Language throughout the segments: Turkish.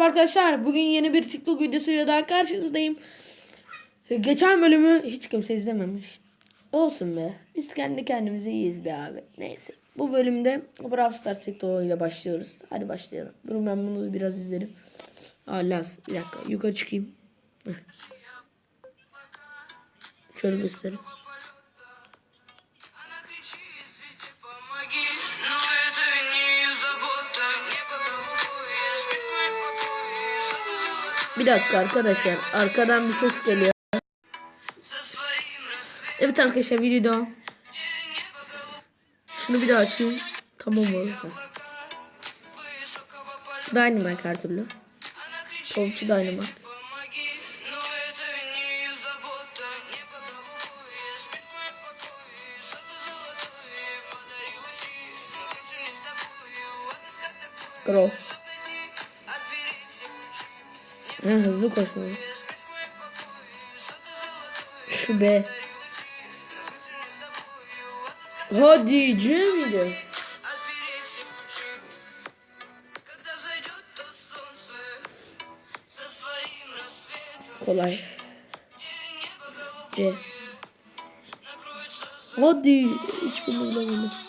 Arkadaşlar. Bugün yeni bir TikTok videosuyla daha karşınızdayım. Geçen bölümü hiç kimse izlememiş. Olsun be. Biz kendi kendimize iyiyiz be abi. Neyse. Bu bölümde Brawl Stars TikTok ile başlıyoruz. Hadi başlayalım. Durun ben bunu biraz izlerim. Aa Laz. Bir dakika. Yukarı çıkayım. Şöyle göstereyim. Bir dakika arkadaşlar. Arkadan bir ses geliyor. Evet arkadaşlar video. Şunu bir daha açayım. Tamam oldu. Dynamite her türlü. Topçu Dynamite. Gross. Ben hızlı koşmalıyım. Şu be. Hadi C? Kolay. C. Hadi hiç bunu bulamadım.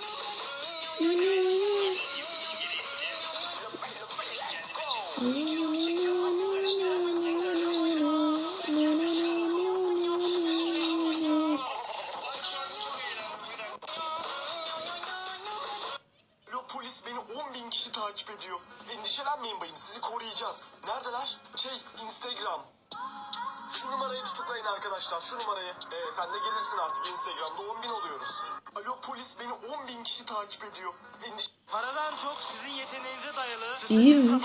Sizi koruyacağız. Neredeler? Şey Instagram. Şu numarayı tutuklayın arkadaşlar şu numarayı. Ee, sen de gelirsin artık Instagram'da 10 bin oluyoruz. Alo polis beni 10 bin kişi takip ediyor. Endişe... Paradan çok sizin yeteneğinize dayalı İyiymiş.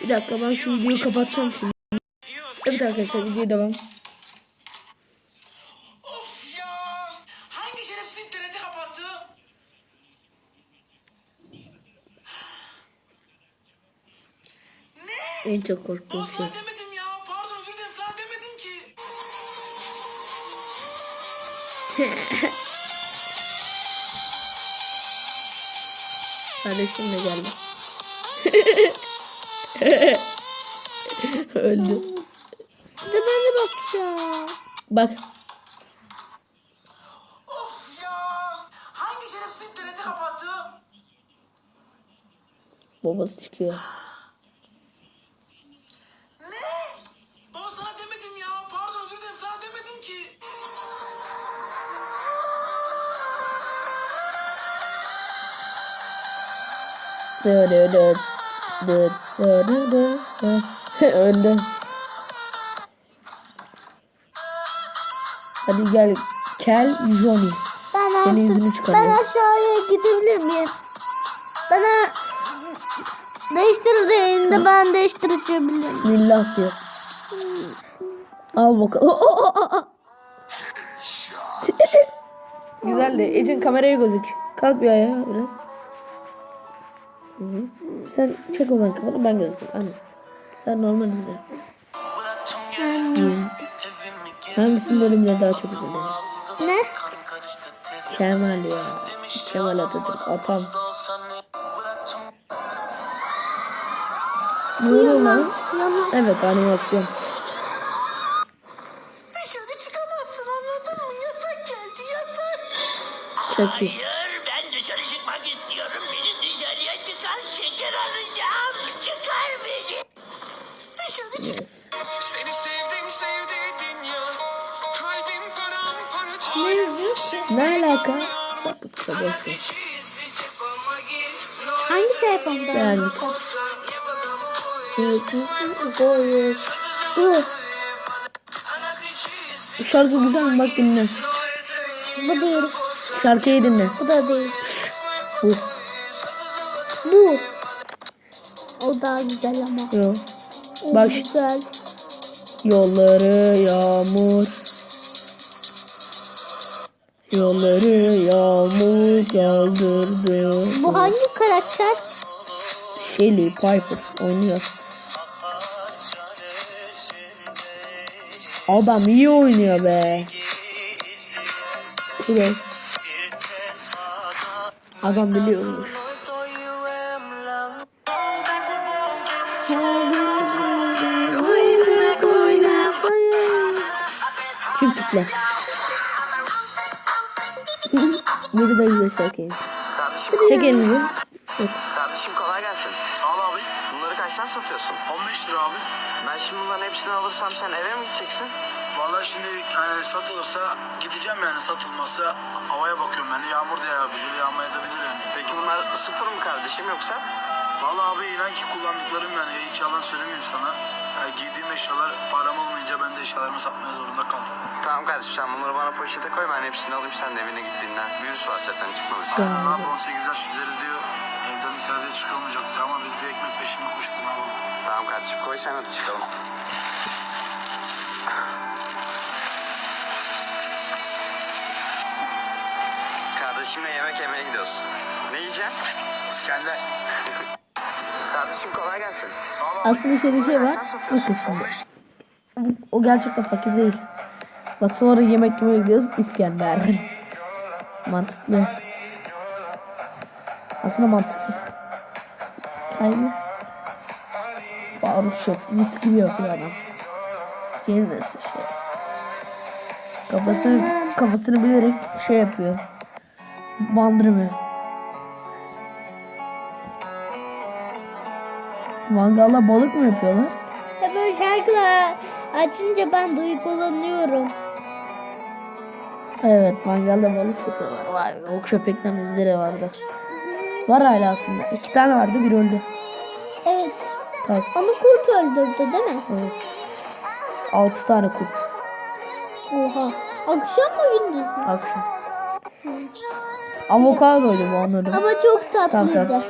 bir dakika ben şu videoyu kapatacağım şimdi. Evet arkadaşlar video devam. Of ya! Hangi şerefsiz interneti kapattı? Ne? En çok korktuğum şey. demedim ya. Pardon özür dilerim sana demedim ki. Kardeşim de geldi. Öldü. Bir de ben de bakacağım. Bak. Of ya! Hangi şerefsiz interneti kapattı? Babası çıkıyor. Dı dı dı. Dı dı dı dı dı. Öldü. Hadi gel. Kel Johnny. Ben Senin yüzünü Ben çıkarıyor. aşağıya gidebilir miyim? Bana değiştirdiğinde ben değiştirebilirim. Bismillah diyor. Al bakalım. Güzel de. Ecin kameraya gözük. Kalk bir ayağa biraz. Hı hı. Sen çek o zaman kafanı ben gözükeyim. Anne. Sen normal izle. Hı. Hangisinin bölümleri daha çok izledin? Ne? Kemal ya. Kemal Atatürk. Atam. Ne oluyor lan? Evet animasyon. Dışarı çıkamazsın anladın mı? Yasak geldi yasak. Çok iyi. Şaka. Sapık sabırsın. Hangi telefonda? Beğendik. Boyuz. Bu. Şarkı güzel mi? Bak dinle. Bu değil. Şarkıyı dinle. Bu da değil. Bu. Bu. O daha güzel ama. Yok. Bak. Güzel. Yolları yağmur. Yolları yağmur yağdırdı. Bu hangi karakter? Shelly Piper oynuyor. Adam iyi oynuyor be. Pro. Adam biliyormuş. Çift tıkla. Kadar güzel şarkıymış. Kardeşim, Çek elini. Yok. kardeşim kolay gelsin. Sağ ol abi. Bunları kaçtan satıyorsun? 15 lira abi. Ben şimdi bunların hepsini alırsam sen eve mi gideceksin? Vallahi şimdi yani satılırsa gideceğim yani satılmasa havaya bakıyorum yani yağmur da yağabilir yağmayabilir yani. Peki bunlar sıfır mı kardeşim yoksa? Vallahi abi inan ki kullandıklarım yani hiç yalan söylemeyeyim sana. Yani giydiğim eşyalar param olmayınca ben de eşyalarımı satmaya zorunda kaldım. Tamam kardeşim sen bunları bana poşete koy ben hepsini alayım sen de evine gittiğinden. Virüs var zaten çıkmalısın. Ne yapalım 18 yaş üzeri diyor evden dışarıya çıkılmayacaktı ama biz bir ekmek peşine koşup ne yapalım. Tamam kardeşim koy sen hadi çıkalım. Kardeşimle yemek yemeye gidiyoruz. Ne yiyeceksin? İskender. Aslında şöyle bir şey var. Bakın şimdi. O gerçekten fakir değil. Bak sonra yemek yemeye gidiyoruz. İskender. Mantıklı. Aslında mantıksız. Aynı. Faruk Şef. Mis gibi yapıyor adam. Gelmesin şey. Kafasını, kafasını bilerek şey yapıyor. Bandırmıyor. Mangalda balık mı yapıyorlar? Ya böyle şarkılar açınca ben duygulanıyorum. Evet mangalda balık yapıyorlar. Vay be, o köpekten de vardı. Var hala aslında. İki tane vardı bir öldü. Evet. Evet. Ama kurt öldürdü değil mi? evet. Altı tane kurt. Oha. Akşam mı gündüz mü? Akşam. Avokadoydu bu anladım. Ama çok tatlıydı. Tamam, tamam.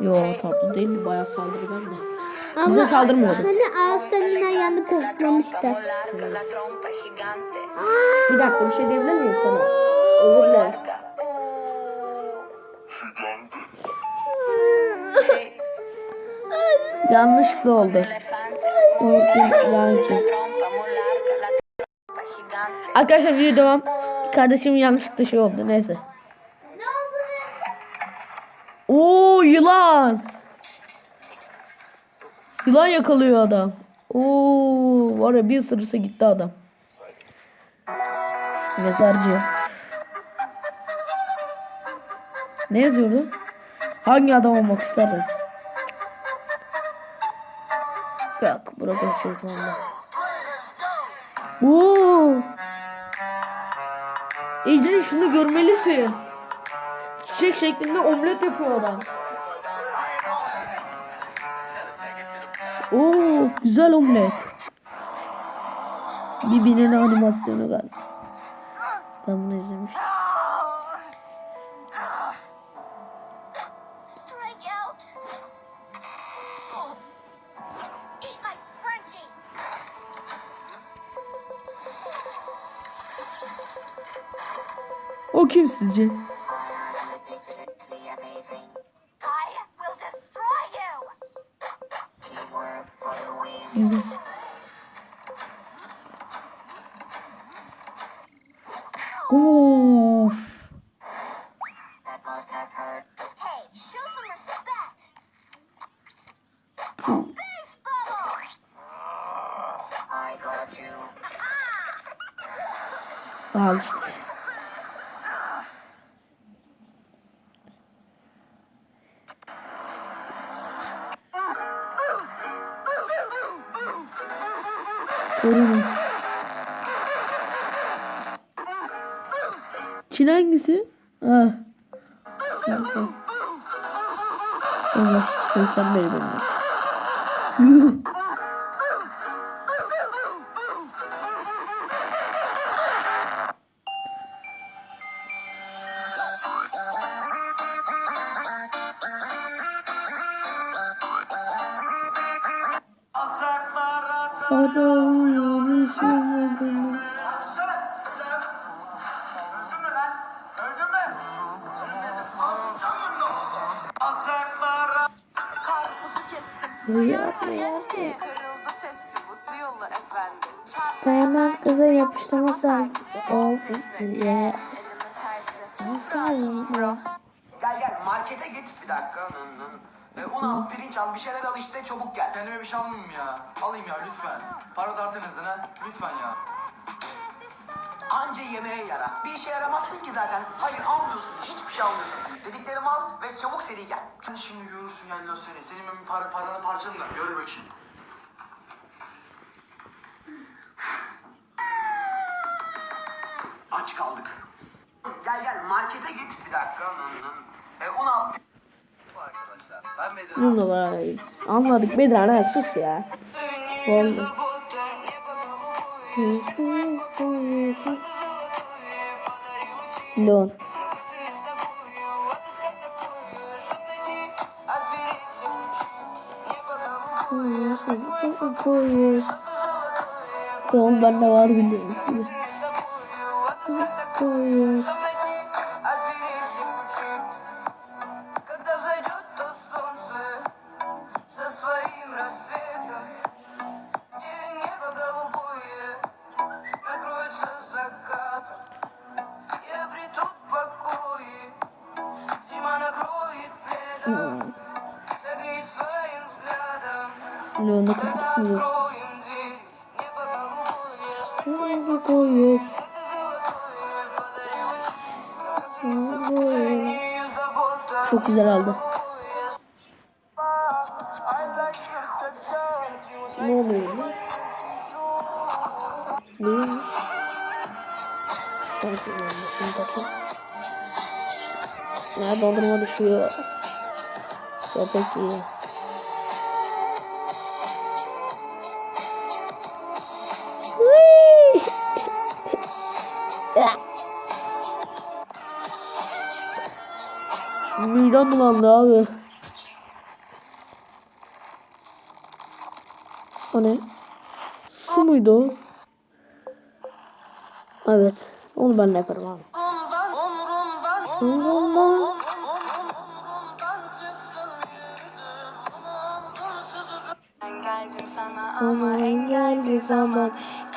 Yo tatlı değil bayağı saldırgan da. Ama Bize saldırmıyordu. Hani Aslan'ın ayağını koklamıştı. gigante. Bir dakika bir şey diyebilir miyim sana? Özür dilerim. Yanlışlıkla oldu. Unuttum yani ki. Arkadaşlar video devam. Kardeşim yanlışlıkla şey oldu neyse. Oo yılan. Yılan yakalıyor adam. Oo var ya bir ısırırsa gitti adam. Mezarcı. Ne yazıyordu? Hangi adam olmak isterdin? Yok bırak şey falan. Oo. Ecrin şunu görmelisin. Çiçek şeklinde omlet yapıyor adam. Oo, güzel omlet. Birbirinin animasyonu galiba. Ben bunu izlemiştim. O kim sizce? Amazing. I will destroy you. Teamwork for the win. Of. Korunun. Çin hangisi? Ah. Allah 80 beri bunlar. Yuh. Kırıldı testi bu su yolu efendim. Dayanan kıza yapıştırma selfisi. Of yeah. Elimin tersi. Gel gel markete git bir dakika. E, un al, pirinç al, bir şeyler al işte çabuk gel. Kendime bir şey almayayım ya. Alayım ya lütfen. Para dağıtınızdan ha. Lütfen ya. Anca yemeğe yara. Bir işe yaramazsın ki zaten. Hayır almıyorsun. Hiçbir şey almıyorsun. Dediklerimi al ve çabuk seri gel. Sen şimdi görürsün yani o seni. Senin ben para, paranı parçalarım da. Gör bakayım. Aç kaldık. Gel gel markete git bir dakika. E, un al. Arkadaşlar ben Bedir Bunu da anladık Bedirhan ha sus ya. Не Vallahi. забота, небо голубое Солнце золотое Подари Leon'a katılıyoruz. Leon'a koyuyoruz. Çok güzel aldı. Ne oluyor? Ne? Ne dondurma düşüyor. Ya peki. Midem bulandı abi. O ne? Su muydu o? Evet. Onu ben de yaparım abi. Umrumdan, geldim sana ama engelli zaman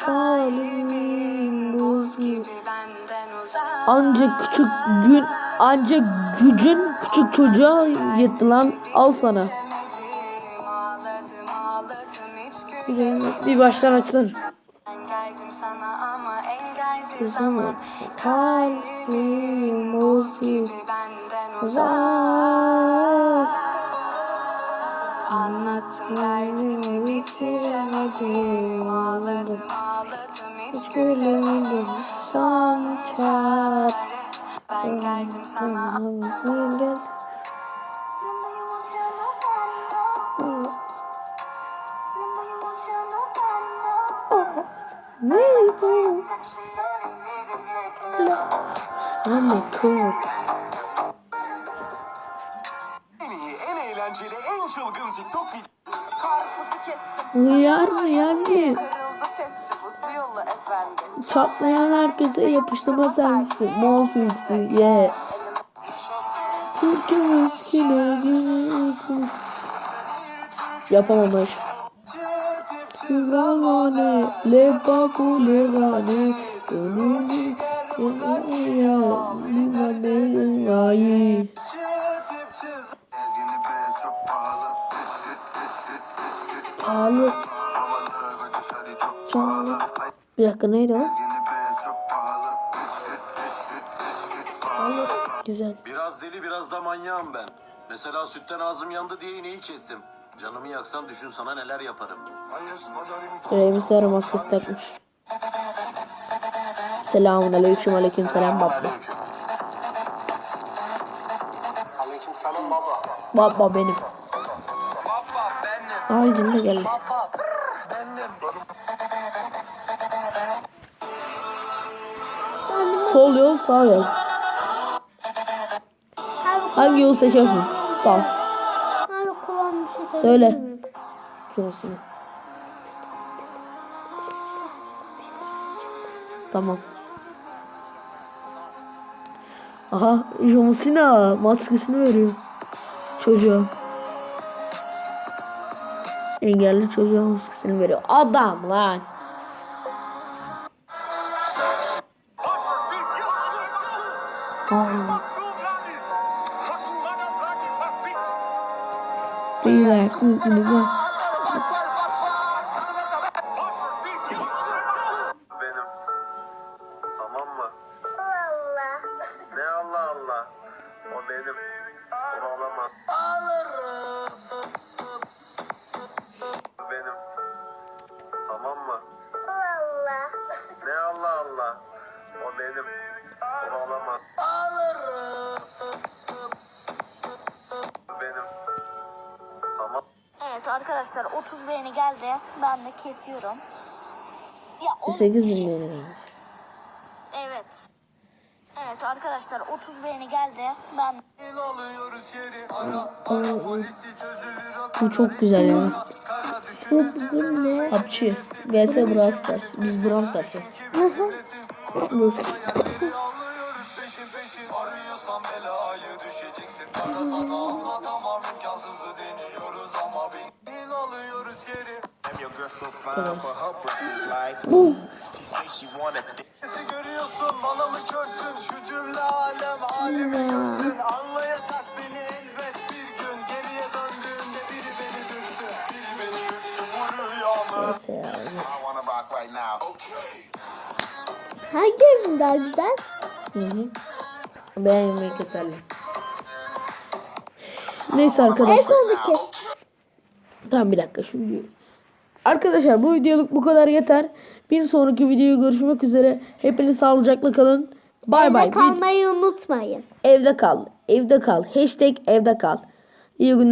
Kalbin buz gibi benden uzak Ancak küçük gün ancak gücün küçük çocuğa yetti. Al sana. Bir baştan açılır. Zaman kalbim buz gibi benden uzak. Anlattım derdimi bitiremedim Ağladım ağladım hiç Gülemedim son çare. Ben geldim sana Gel. Ne bu? Ama çok. En iyi, en eğlenceli, en çılgın TikTok videosu. Karpuzu kestim Uyar mı yani? Çatlayan herkese yapıştırma servisi. Monfix'i ye. Türkiye eskine gibi. Yapamamış. Gavane, le papu le gane, gönlümü ya, limane vayi. Pahalı. Pahalı. Bir dakika neydi o? Güzel. Biraz deli biraz da manyağım ben. Mesela sütten ağzım yandı diye ineği kestim. Canımı yaksan düşün sana neler yaparım. Remis Sarı maskesi takmış. Selamun aleyküm aleyküm selam baba. Aleyküm selam baba. Baba benim. Baba benim. Ay. Baba benim. Sol yol sağ yol. Hangi yolu seçiyorsun? Sağ. Abi kulağım bir şey Söyle. Johnson'ı. Tamam. Aha John Cena maskesini veriyor. Çocuğa. Engelli çocuğa maskesini veriyor. Adam lan. Aa. Güzel. Benim. Tamam mı? Ne Allah Allah? O benim. Onu alamam. Benim. Tamam mı? Ne Allah Allah? O benim. Onu. Benim. Arkadaşlar 30 beğeni geldi. Ben de kesiyorum. Ya o- 8 bin beğeni gelmiş. evet. Evet arkadaşlar 30 beğeni geldi. Ben Bu çok güzel ya. Bu ne? PUBG vs Brawl Stars. Biz Brawl Stars'ız. Dur. Bu Görüyorsun bana mı körsün şu cümle alem halimi görsün Anlayacak beni elbet bir gün Geriye döndüğümde biri beni dürsün Biri beni dürsün bu rüyamı neyse ya. Hangi daha güzel? Hı hı. Beğenmek yeterli. Neyse arkadaşlar. En sondaki. Tamam bir dakika şu videoyu. Arkadaşlar bu videoluk bu kadar yeter. Bir sonraki videoyu görüşmek üzere. Hepiniz sağlıcakla kalın. Bay bay. Evde kalmayı unutmayın. Evde kal. Evde kal. Hashtag evde kal. İyi günler.